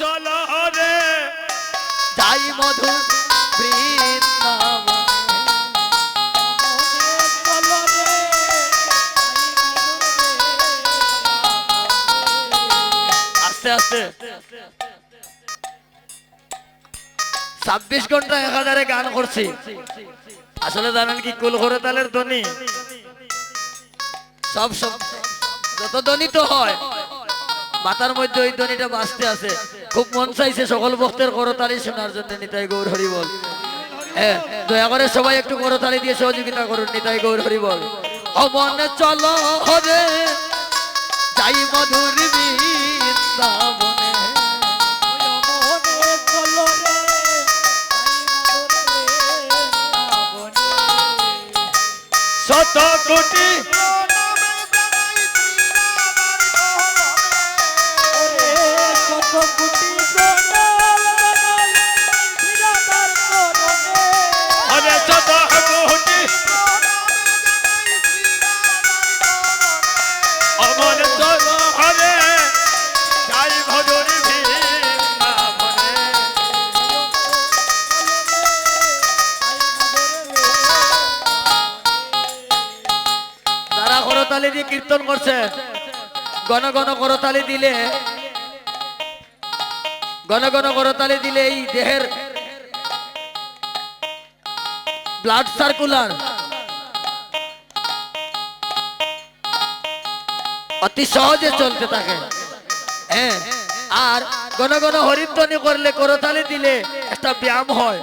চলো রে। যাই মধুর বৃন্দাবনে। আস্তে আস্তে। ছাব্বিশ ঘণ্টা এক হাজারে গান করছি। আসলে জানেন কি কুল করে তালের ধ্বনি। সব সব যত ধ্বনি তো হয় মাথার মধ্যে ওই ধ্বনিটা বাঁচতে আছে। খুব মন চাইছে সকল ভক্তের করতালি শোনার জন্য, নিতাই গৌর হরি বল। হ্যাঁ দয়া করে সবাই একটু করতালি দিয়ে সহযোগিতা করুন, নিতাই গৌর হরি বল। চলো যাই মধুর শত কোটি করতালি দিয়ে কীর্তন করছে। গণ গণ করতালি দিলে গণ গণ করতালি দিলে এই দেহের ব্লাড সার্কুলার অতি সহজে চলতে থাকে। হ্যাঁ আর গণ গণ হরিধ্বনি করলে, করতালি দিলে একটা ব্যায়াম হয়।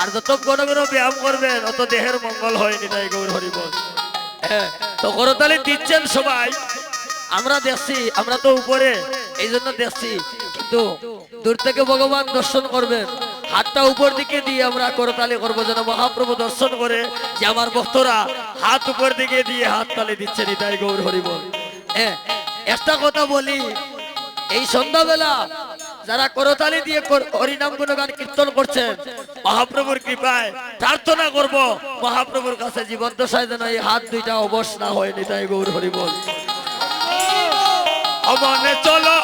আর যত গণ গণ ব্যায়াম করবেন, অত দেহের মঙ্গল হয়নি তাই গৌর হরিবল। হ্যাঁ তো করতালি দিচ্ছেন সবাই। আমরা দেখছি, আমরা তো উপরে, এই জন্য দেখছি। কিন্তু দূর থেকে ভগবান দর্শন করবেন। হাতটা উপর দিকে দিয়ে আমরা করতালি করব যেন মহাপ্রভু দর্শন করে যে আমার ভক্তরা হাত উপর দিকে দিয়ে হাত তালি দিচ্ছে নিতাই গৌর হরিবল। হ্যাঁ একটা কথা বলি, এই সন্ধ্যাবেলা যারা করতালি দিয়ে হরিনাম গুণগান কীর্তন করছেন, মহাপ্রভুর কৃপায় প্রার্থনা করব, মহাপ্রভুর কাছে জীবন দশায় যেন এই হাত দুইটা অবশ না হয় নিতাই গৌর হরিবল অমনে চলো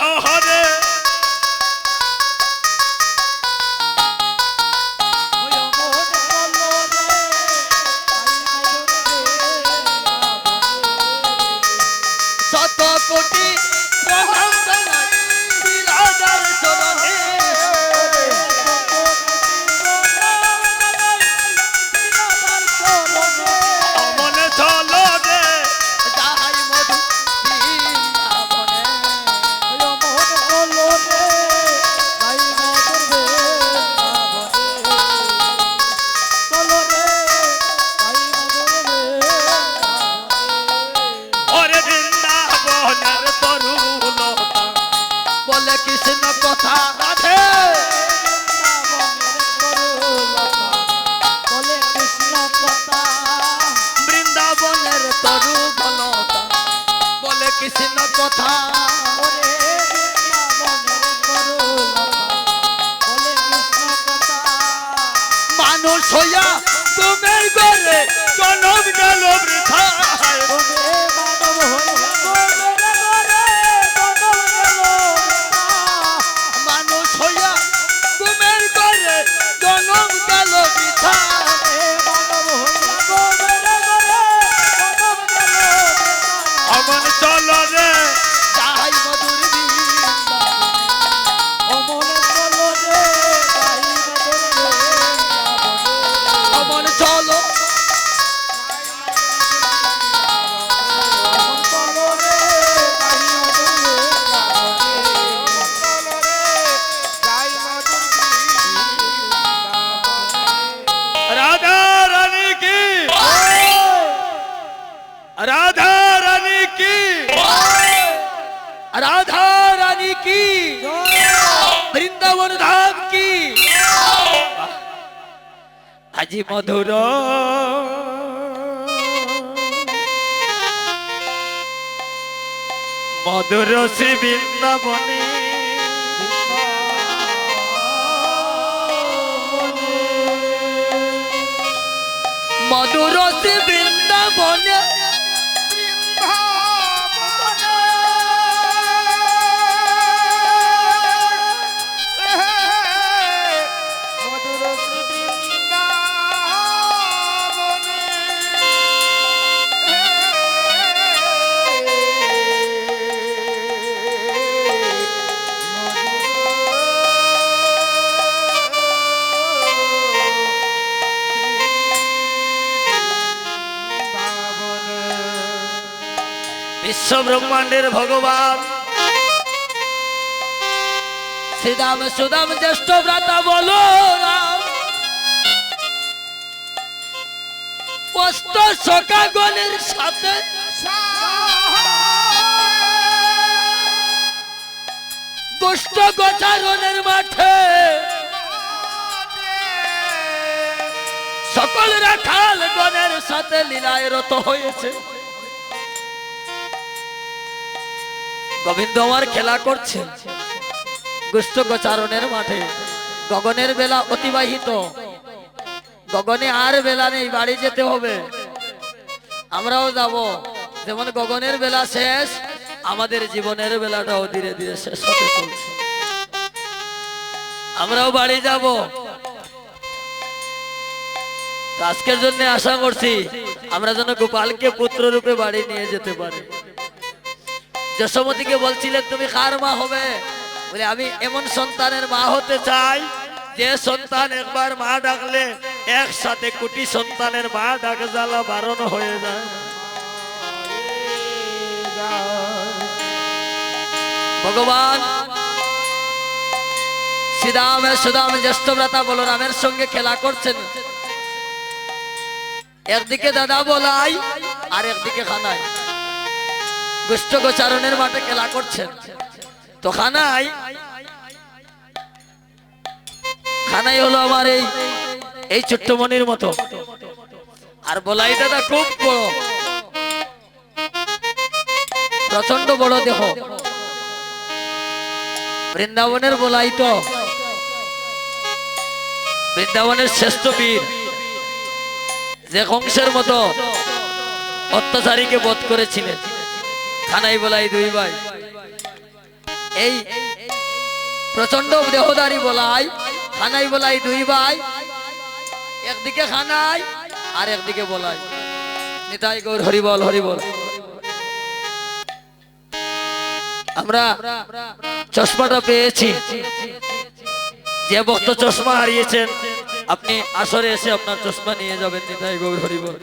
মানুষ হইয়া তোমার ঘরে জনম গেল বৃথায়। কি? রাধা রানী কি? বৃন্দাবন ধাম কি? আজি মধুর। মধুর শ্রী বৃন্দাবনী। মধুর সে বৃন্দাবনে। বিশ্ব ব্রহ্মাণ্ডের ভগবান। শ্রীদাম সুদাম জ্যেষ্ঠ ভ্রাতা বলো সাথে। দুষ্ট গোচারণের মাঠে। সকল রাখাল গণের সাথে লীলায় রত হয়েছে। গোবিন্দ আমার খেলা করছে। গুষ্ঠ গোচারণের মাঠে। গগনের বেলা অতিবাহিত। গগনে আর বেলা নেই, বাড়ি যেতে হবে। আমরাও যাব। যেমন গগনের বেলা শেষ, আমাদের জীবনের বেলাটাও ধীরে ধীরে শেষ হতে চলছে। আমরাও বাড়ি যাব। আজকের জন্য আশা করছি, আমরা যেন গোপালকে পুত্র রূপে বাড়ি নিয়ে যেতে পারি। যশোমতীকে বলছিলেন, তুমি কার মা হবে? বলে, আমি এমন সন্তানের মা হতে চাই, যে সন্তান একবার মা ডাকলে একসাথে কোটি সন্তানের মা ডাক জ্বালা বারণ হয়ে যায়। ভগবান শ্রীরাম সুদাম জ্যেষ্ঠ ভ্রাতা বলরামের সঙ্গে খেলা করছেন। একদিকে দাদা বলাই আর একদিকে খানাই গুষ্ঠ গোচারণের মাঠে খেলা করছেন। তো খানাই খানাই হলো আমার এই এই ছোট্ট মনির মতো। আর বলাই দাদা খুব বড়। প্রচণ্ড বড় দেহ। বৃন্দাবনের বলাই তো। বৃন্দাবনের শ্রেষ্ঠ বীর যে কংসের মতো অত্যাচারীকে বধ করেছিলেন। খানাই বলাই দুই ভাই। এই প্রচণ্ড দেহদারি বলাই খানাই বলাই দুই ভাই। একদিকে খানাই আর একদিকে বলাই। নিতাই গৌর হরিবল হরিবল। আমরা চশমাটা পেয়েছি। যে ভক্ত চশমা হারিয়েছেন, আপনি আসরে এসে আপনার চশমা নিয়ে যাবেন, নিতাই গৌর, হরিবল।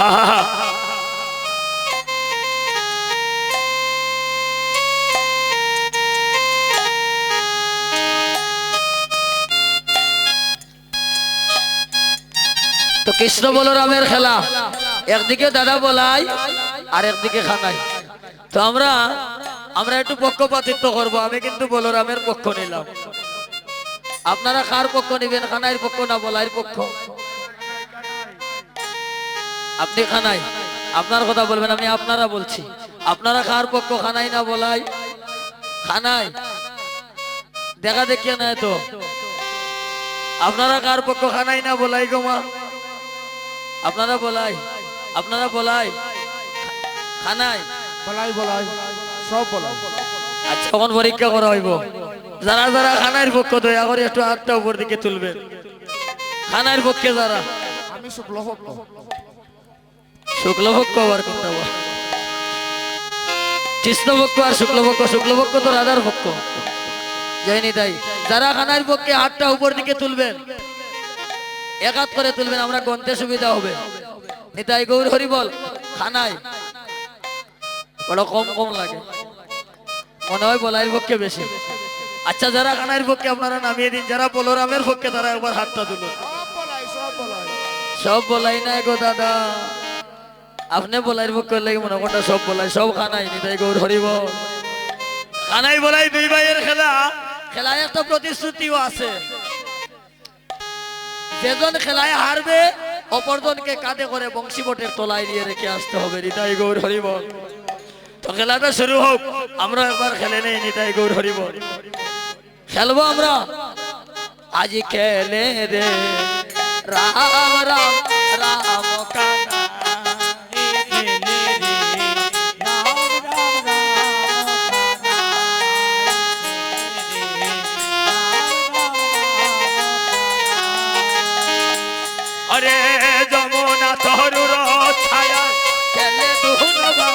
আহা তো কৃষ্ণ বলরামের খেলা। একদিকে দাদা বলাই, আর একদিকে খানাই। তো আমরা আমরা একটু পক্ষপাতিত্ব করব, আমি কিন্তু বলরামের পক্ষ নিলাম। আপনারা কার পক্ষ নিবেন, খানাইয়ের পক্ষ না বলাইয়ের পক্ষ? আপনি খানাই, আপনার কথা বলবেন, আমি আপনারা বলছি। আপনারা কার পক্ষ, খানাই না বলাই? খানাই, দেখা দেখিয়ে না তো। আপনারা কার পক্ষ, খানাই না বলাই গো মা? আপনারা বলাই আপনারা বলাই খানাই বলাই বলাই সব বলাই। আচ্ছা তখন পরীক্ষা করা হইব। যারা যারা খানার পক্ষ দয়া করে একটু হাতটা উপর দিকে তুলবেন। খানার পক্ষে যারা। আমি শুক্ল ভক্ত শুক্লপক্ষ আবার কোনটা বল? কৃষ্ণপক্ষ আর শুক্লপক্ষ শুক্লপক্ষ তো রাধার পক্ষ। জয়নি তাই। যারা খানার পক্ষে হাতটা উপর দিকে তুলবেন এক হাত করে তুলবেন, আমরা গন্তে সুবিধা হবে। নিতাই গৌর হরি বল খানায় কম কম লাগে। মনে হয় বলাইয়ের পক্ষে বেশি। আচ্ছা যারা খানার পক্ষে, আপনারা নামিয়ে দিন। যারা বলরামের পক্ষে, তারা একবার হাতটা তুলুন। সব বলাই সব বলাই সব বলাই না গো দাদা। আপনি বলাই পক্ষে করলে মনে কোনটা সব বলাই, সব খানাই নিতাই গৌর হরিব খানাই বলাই দুই ভাইয়ের খেলা। খেলায় একটা প্রতিশ্রুতিও আছে। যেজন খেলায় হারবে, অপরজনকে কাঁধে করে বংশী বটের তলায় দিয়ে রেখে আসতে হবে, নিতাই গৌর হরিব তো খেলাটা শুরু হোক, আমরা একবার খেলে নেই, নিতাই গৌর হরিব খেলব আমরা? আজ খেলে রে। রাম রাম রাম কানা ছায়া খেলে দুহনবা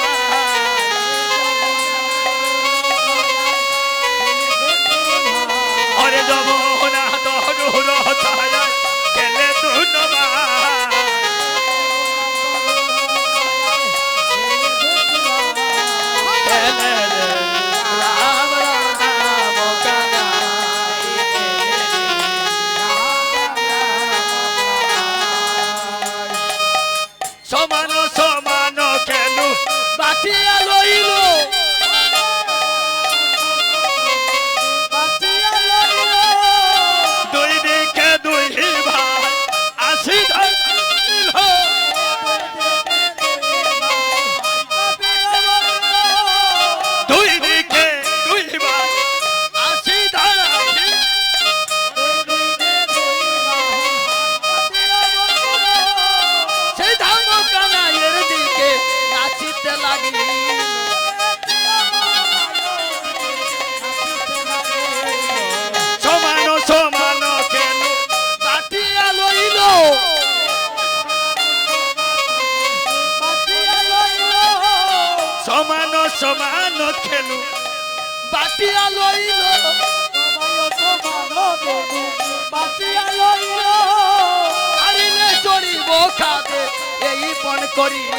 খাবে এই পণ করিল।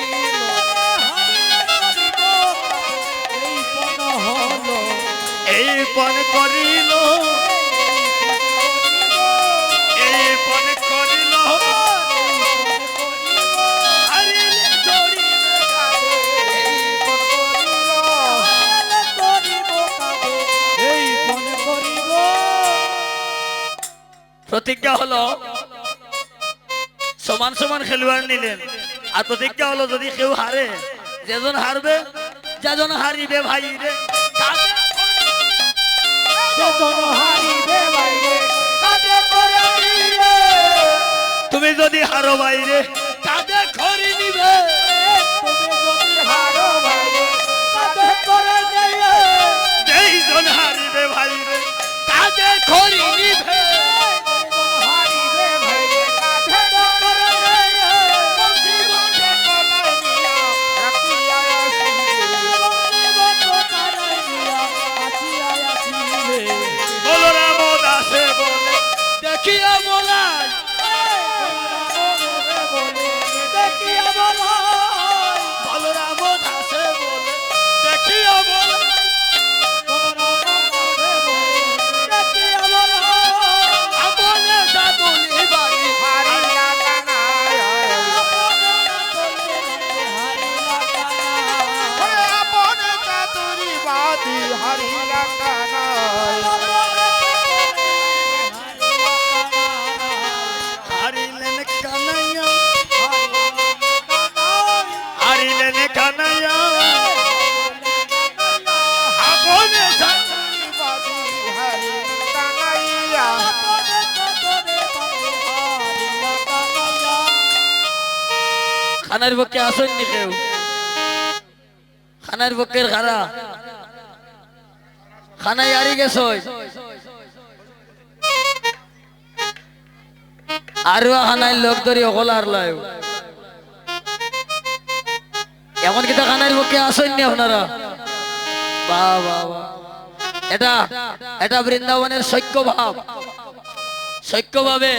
এই পণ করিল। এই পণ করিল। প্রতিজ্ঞা হলো সমান সমান খেলোয়াড় নিলেন আর প্রতিজ্ঞা হলো যদি কেউ হারে যেজন হারবে যেজন হারিবে ভাই রে তুমি যদি হারো বাইরে তাদের খড়ি নিবে। খানার পক্ষে আসেননি কেউ? খানার পক্ষের খারা। খানায় আরি গেছ আরও খানায় লোক ধরি অকল আর এমন কিন্তু খানার পক্ষে আসেননি আপনারা? বাহ বাহ বাহ এটা এটা বৃন্দাবনের সৈক্য ভাব সৈক্য ভাবে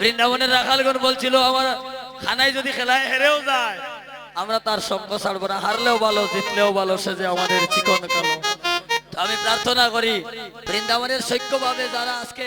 বৃন্দাবনের রাখালগণ বলছিল, আমার খানায় যদি খেলায় হেরেও যায়, আমরা তার সঙ্গ ছাড়বো না। হারলেও ভালো, জিতলেও ভালো, সে যে আমাদের চিকন কালো। আমি প্রার্থনা করি, বৃন্দাবনের সৈক্যভাবে যারা আজকে